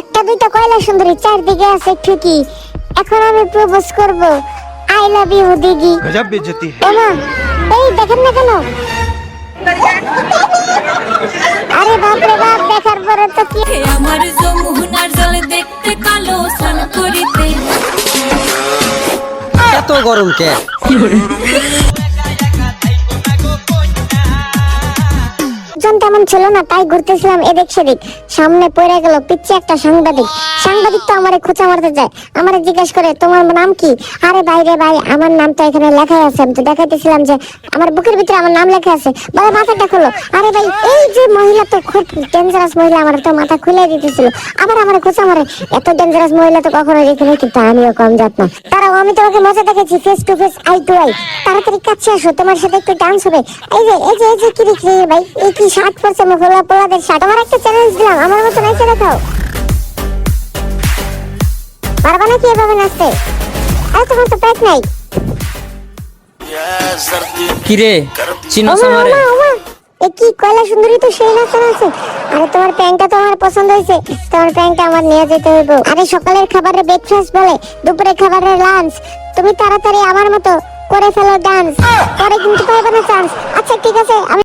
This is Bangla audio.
একটা দুইটা কয়লা সুন্দরী চারদিকে আছে ঠিকই। এখন আমি প্রপোজ করব। আই লাভ ইউ দিদি। গজব বেজতি হ্যাঁ এই দেখেন না কেন? আরে বাপ রে বাপ দেখার পরে তো কি? আমার যমুনার জলে দেখতে কালো সান করিতে। এত গরম কে? জন তেমন ছিল না, তাই ঘুরতেছিলাম এদিক সেদিক। সামনে পড়ে গেল পিচ্ছে একটা সাংবাদিক। সাংবাদিক তো আমারে খোঁচা মারতে যায় আমারে জিজ্ঞেস করে, তোমার নাম কি? আরে ভাই রে ভাই, আমার নাম তো এখানে লেখাই আছে। আমি তো দেখাইতেছিলাম যে, আমার বুকের ভিতরে আমার নাম লেখা আছে। বলে মাথাটা খোলো। আরে ভাই, এই যে মহিলা তো খুব ডেঞ্জারাস মহিলা, আমার তো মাথা খুলে দিতেছিল। আবার আমার খোঁচা মারে। এত ডেঞ্জারাস মহিলা তো কখনো দেখিনি, কিন্তু আমিও কম যাত না তারাও আমি তোমাকে মজা দেখেছি face to face eye to eye তাড়াতাড়ি কাছে আসো, তোমার সাথে একটু ডান্স হবে। এই যে এই যে এই যে কি রে ভাই? এই কি শার্ট পরছে মহিলা পোলাদের শার্ট আমার একটা চ্যালেঞ্জ দিলাম। আমার মতো নাচে দেখাও। পারবা নাকি এভাবে নাচতে? আরে তোমার তো পেট নাই। কিরে ওমা এ কি কয়লা সুন্দরী তো সেই আছে। আরে তোমার প্যান্টটা তো আমার পছন্দ হয়েছে। তোমার প্যান্টটা আমার নিয়ে যেতে হইব। আরে সকালের খাবারের ব্রেকফাস্ট বলে দুপুরের খাবারের লাঞ্চ তুমি তাড়াতাড়ি আমার মতো করে ফেলো ডান্স পরে কিন্তু পাইবে না চান্স আচ্ছা ঠিক আছে আমি